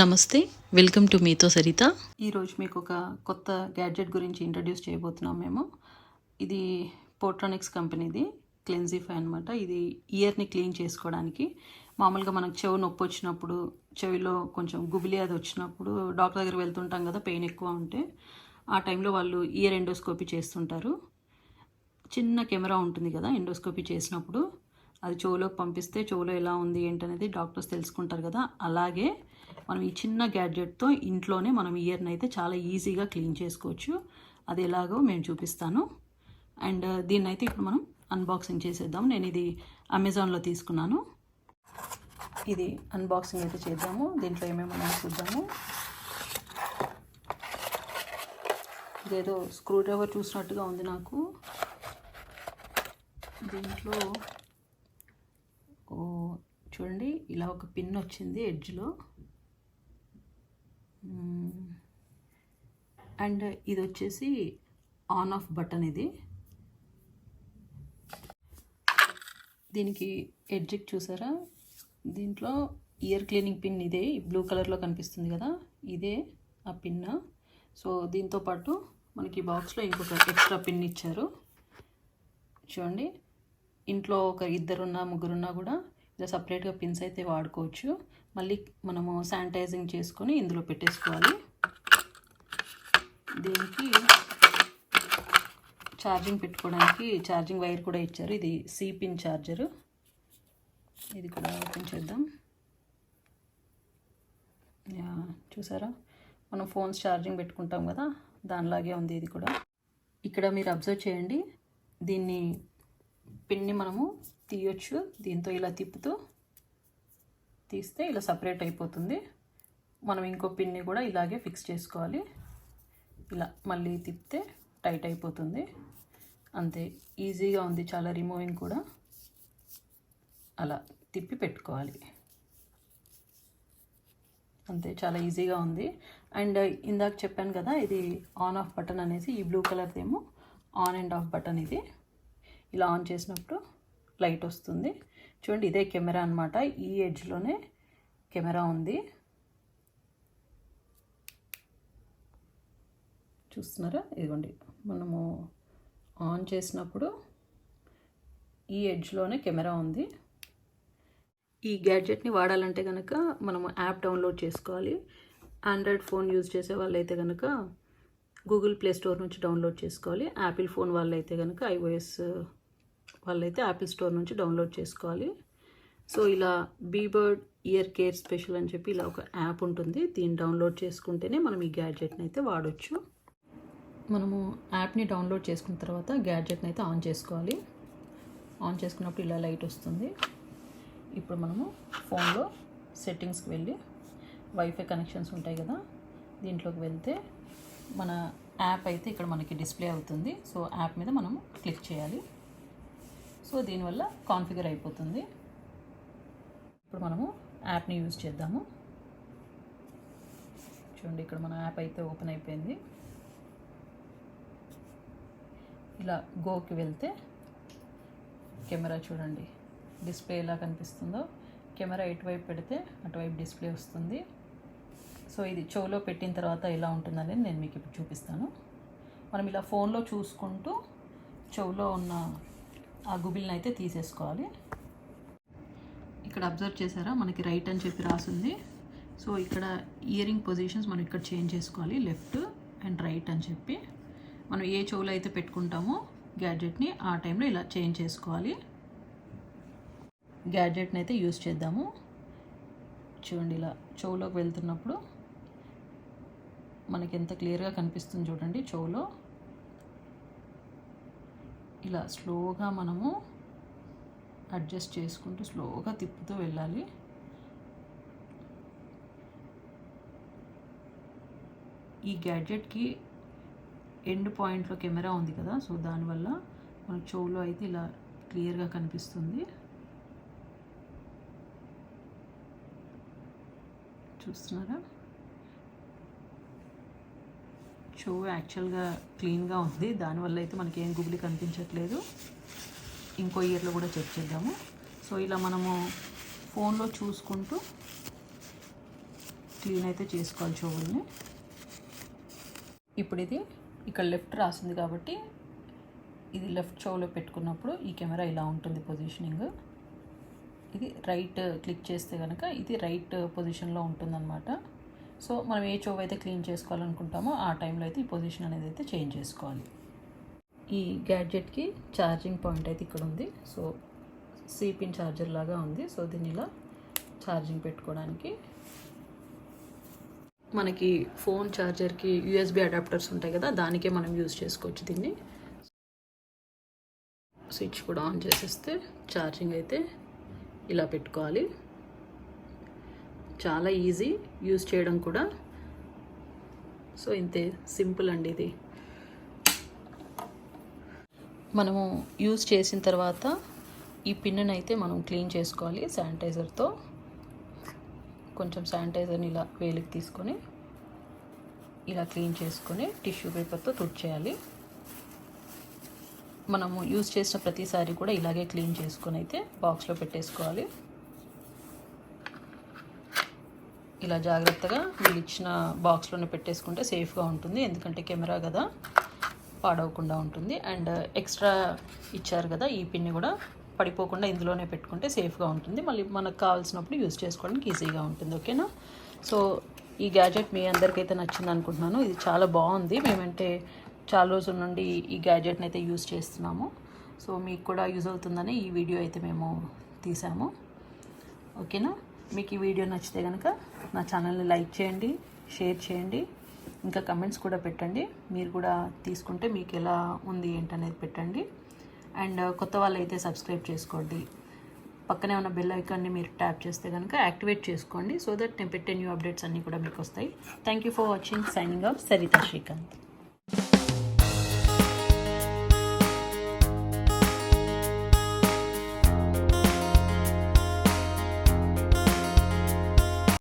నమస్తే welcome to మీతో సరిత. ఈరోజు మీకు ఒక కొత్త గ్యాడ్జెట్ గురించి ఇంట్రడ్యూస్ చేయబోతున్నాం మేము. ఇది పోట్రానిక్స్ కంపెనీది క్లెన్జిఫై అనమాట ఇది ఇయర్ని క్లీన్ చేసుకోవడానికి. మామూలుగా మనకు చెవు నొప్పి వచ్చినప్పుడు చెవిలో కొంచెం గుబిలి అది వచ్చినప్పుడు డాక్టర్ దగ్గర వెళ్తుంటాం కదా పెయిన్ ఎక్కువ ఉంటే. ఆ టైంలో వాళ్ళు ఇయర్ ఎండోస్కోపీ చేస్తుంటారు. చిన్న కెమెరా ఉంటుంది కదా ఎండోస్కోపీ చేసినప్పుడు. అది చెవులోకి పంపిస్తే చెవులో ఎలా ఉంది ఏంటనేది డాక్టర్స్ తెలుసుకుంటారు కదా. అలాగే మనం ఈ చిన్న గ్యాడ్జెట్తో ఇంట్లోనే మనం ఇయర్ని అయితే చాలా ఈజీగా క్లీన్ చేసుకోవచ్చు. అది ఎలాగో మేము చూపిస్తాను. అండ్ దీన్ని అయితే ఇప్పుడు మనం అన్బాక్సింగ్ చేసేద్దాం. నేను ఇది అమెజాన్లో తీసుకున్నాను. ఇది అన్బాక్సింగ్ అయితే చేద్దాము. దీంట్లో ఏమేమి చూద్దాము. ఇదేదో స్క్రూ డ్రైవర్ చూసినట్టుగా ఉంది నాకు. దీంట్లో ఓ చూడండి ఇలా ఒక పిన్ వచ్చింది ఎడ్జ్లో. అండ్ ఇది వచ్చేసి ఆన్ ఆఫ్ బటన్ ఇది. దీనికి ఎడ్జిక్ చూసారా? దీంట్లో ఇయర్ క్లీనింగ్ పిన్ ఇదే బ్లూ కలర్లో కనిపిస్తుంది కదా ఇదే ఆ పిన్. సో దీంతో పాటు మనకి బాక్స్లో ఇంకొక ఎక్స్ట్రా పిన్ ఇచ్చారు. చూడండి ఇంట్లో ఒక ఇద్దరున్నా ముగ్గురున్నా కూడా ఇలా సపరేట్గా పిన్స్ అయితే వాడుకోవచ్చు. మళ్ళీ మనము శానిటైజింగ్ చేసుకొని ఇందులో పెట్టేసుకోవాలి. దీనికి ఛార్జింగ్ పెట్టుకోవడానికి ఛార్జింగ్ వైర్ కూడా ఇచ్చారు. ఇది సి పిన్ ఛార్జరు ఇది కూడా ఓపెన్ చేద్దాం. యా చూసారా? మనం ఫోన్స్ ఛార్జింగ్ పెట్టుకుంటాం కదా? దానిలాగే ఉంది ఇది కూడా. ఇక్కడ మీరు అబ్జర్వ్ చేయండి. దీన్ని పిన్ని మనము తీయొచ్చు. దీంతో ఇలా తిప్పుతూ తీస్తే ఇలా సపరేట్ అయిపోతుంది. మనం ఇంకో పిన్ని కూడా ఇలాగే ఫిక్స్ చేసుకోవాలి. ఇలా మళ్ళీ తిప్పితే టైట్ అయిపోతుంది. అంతే ఈజీగా ఉంది చాలా రిమూవింగ్ కూడా. అలా తిప్పి పెట్టుకోవాలి. అంతే చాలా ఈజీగా ఉంది. అండ్ ఇందాక చెప్పాను కదా ఇది ఆన్ ఆఫ్ బటన్ అనేసి ఈ బ్లూ కలర్దేమో ఆన్ అండ్ ఆఫ్ బటన్ ఇది. ఇలా ఆన్ చేసినప్పుడు లైట్ వస్తుంది. చూడండి ఇదే కెమెరా అనమాట ఈ ఎడ్జ్లోనే కెమెరా ఉంది. చూస్తున్నారా? ఇదిగోండి మనము ఆన్ చేసినప్పుడు ఈ ఎడ్జ్లోనే కెమెరా ఉంది. ఈ గ్యాడ్జెట్ని వాడాలంటే కనుక మనము యాప్ డౌన్లోడ్ చేసుకోవాలి. ఆండ్రాయిడ్ ఫోన్ యూజ్ చేసే వాళ్ళైతే కనుక గూగుల్ ప్లే స్టోర్ నుంచి డౌన్లోడ్ చేసుకోవాలి. యాపిల్ ఫోన్ వాళ్ళైతే కనుక ఐఓఎస్ వాళ్ళైతే యాపిల్ స్టోర్ నుంచి డౌన్లోడ్ చేసుకోవాలి. సో ఇలా బీబర్డ్ ఇయర్ కేర్ స్పెషల్ అని చెప్పి ఇలా ఒక యాప్ ఉంటుంది. దీన్ని డౌన్లోడ్ చేసుకుంటేనే మనం ఈ గ్యాడ్జెట్ని అయితే వాడచ్చు. మనము యాప్ని డౌన్లోడ్ చేసుకున్న తర్వాత గ్యాడ్జెట్ని అయితే ఆన్ చేసుకోవాలి. ఆన్ చేసుకున్నప్పుడు ఇలా లైట్ వస్తుంది. ఇప్పుడు మనము ఫోన్లో సెట్టింగ్స్కి వెళ్ళి వైఫై కనెక్షన్స్ ఉంటాయి కదా దీంట్లోకి వెళ్తే మన యాప్ అయితే ఇక్కడ మనకి డిస్ప్లే అవుతుంది. సో యాప్ మీద మనం క్లిక్ చేయాలి. సో దీనివల్ల కాన్ఫిగర్ అయిపోతుంది. ఇప్పుడు మనము యాప్ని యూజ్ చేద్దాము. చూడండి ఇక్కడ మన యాప్ అయితే ఓపెన్ అయిపోయింది. ఇలా గోకి వెళ్తే కెమెరా చూడండి. డిస్ప్లే ఎలా కనిపిస్తుందో. కెమెరా ఎటువైపు పెడితే అటువైపు డిస్ప్లే వస్తుంది. సో ఇది చెవులో పెట్టిన తర్వాత ఎలా ఉంటుందనేది నేను మీకు ఇప్పుడు చూపిస్తాను. మనం ఇలా ఫోన్లో చూసుకుంటూ చెవులో ఉన్న ఆ గుబిల్ని అయితే తీసేసుకోవాలి. ఇక్కడ అబ్జర్వ్ చేశారా? మనకి రైట్ అని చెప్పి రాసింది. సో ఇక్కడ ఇయరింగ్ పొజిషన్స్ మనం ఇక్కడ చేంజ్ చేసుకోవాలి. లెఫ్ట్ అండ్ రైట్ అని చెప్పి. మనం ఏ చెవులో అయితే పెట్టుకుంటామో గ్యాడ్జెట్ని ఆ టైంలో ఇలా చేంజ్ చేసుకోవాలి. గ్యాడ్జెట్ని అయితే యూస్ చేద్దాము. చూడండి ఇలా చెవులోకి వెళ్తున్నప్పుడు మనకి ఎంత క్లియర్గా కనిపిస్తుంది చూడండి చెవులో. ఇలా స్లోగా మనము అడ్జస్ట్ చేసుకుంటూ స్లోగా తిప్పుతూ వెళ్ళాలి. ఈ గ్యాడ్జెట్కి ఎండ్ పాయింట్లో కెమెరా ఉంది కదా సో దానివల్ల మన చెవులో అయితే ఇలా క్లియర్గా కనిపిస్తుంది. చూస్తున్నారా? చెవు యాక్చువల్గా క్లీన్గా ఉంది. దానివల్ల అయితే మనకి ఏం గుబులి కనిపించట్లేదు. ఇంకో ఇయర్లో కూడా చెక్ చేద్దాము. సో ఇలా మనము ఫోన్లో చూసుకుంటూ క్లీన్ అయితే చేసుకోవాలి చెవుల్ని ఇప్పుడు ఇది ఇక్కడ లెఫ్ట్ రాసింది కాబట్టి ఇది లెఫ్ట్ చెవులో పెట్టుకున్నప్పుడు ఈ కెమెరా ఇలా ఉంటుంది పొజిషనింగ్ ఇది రైట్ క్లిక్ uh, చేస్తే కనుక ఇది రైట్ పొజిషన్లో uh, ఉంటుందన్నమాట. సో మనం ఏ చెవు అయితే క్లీన్ చేసుకోవాలనుకుంటామో ఆ టైంలో అయితే ఈ పొజిషన్ అనేది అయితే చేంజ్ చేసుకోవాలి. ఈ గ్యాడ్జెట్కి ఛార్జింగ్ పాయింట్ అయితే ఇక్కడ ఉంది. సో సిపిన్ ఛార్జర్ లాగా ఉంది. సో దీన్ని ఇలా ఛార్జింగ్ పెట్టుకోవడానికి మనకి ఫోన్ ఛార్జర్కి యూఎస్బి అడాప్టర్స్ ఉంటాయి కదా దానికే మనం యూజ్ చేసుకోవచ్చు దీన్ని. స్విచ్ కూడా ఆన్ చేసేస్తే ఛార్జింగ్ అయితే ఇలా పెట్టుకోవాలి. చాలా ఈజీ యూజ్ చేయడం కూడా. సో ఇంతే సింపుల్ అండి ఇది. మనము యూజ్ చేసిన తర్వాత ఈ పిన్నుని అయితే మనం క్లీన్ చేసుకోవాలి శానిటైజర్తో. కొంచెం శానిటైజర్ని ఇలా వేలికి తీసుకొని ఇలా క్లీన్ చేసుకొని టిష్యూ పేపర్తో తుడిచేయాలి. మనము యూజ్ చేసిన ప్రతిసారి కూడా ఇలాగే క్లీన్ చేసుకొని అయితే బాక్స్లో పెట్టేసుకోవాలి. ఇలా జాగ్రత్తగా వీళ్ళు ఇచ్చిన బాక్స్లోనే పెట్టేసుకుంటే సేఫ్గా ఉంటుంది. ఎందుకంటే కెమెరా కదా పాడవకుండా ఉంటుంది. అండ్ ఎక్స్ట్రా ఇచ్చారు కదా ఈ పిన్ని కూడా పడిపోకుండా ఇందులోనే పెట్టుకుంటే సేఫ్గా ఉంటుంది. మళ్ళీ మనకు కావాల్సినప్పుడు యూజ్ చేసుకోవడానికి ఈజీగా ఉంటుంది. ఓకేనా? సో ఈ గ్యాజెట్ మీ అందరికైతే నచ్చింది అనుకుంటున్నాను ఇది చాలా బాగుంది. మేమంటే చాలా రోజుల నుండి ఈ గ్యాడ్జెట్ని అయితే యూజ్ చేస్తున్నాము. సో మీకు కూడా యూజ్ అవుతుందని ఈ వీడియో అయితే మేము తీసాము. ఓకేనా మీకు ఈ వీడియో నచ్చితే కనుక నా ఛానల్ని లైక్ చేయండి షేర్ చేయండి ఇంకా కమెంట్స్ కూడా పెట్టండి. మీరు కూడా తీసుకుంటే మీకు ఎలా ఉంది ఏంటనేది పెట్టండి. అండ్ uh, కొత్త వాళ్ళు అయితే సబ్స్క్రైబ్ చేసుకోండి. పక్కనే ఉన్న బెల్ ఐకాన్ని మీరు ట్యాప్ చేస్తే కనుక యాక్టివేట్ చేసుకోండి. సో దట్ నేను పెట్టే న్యూ అప్డేట్స్ అన్నీ కూడా మీకు వస్తాయి. Thank you for watching signing off Sarita Srikanth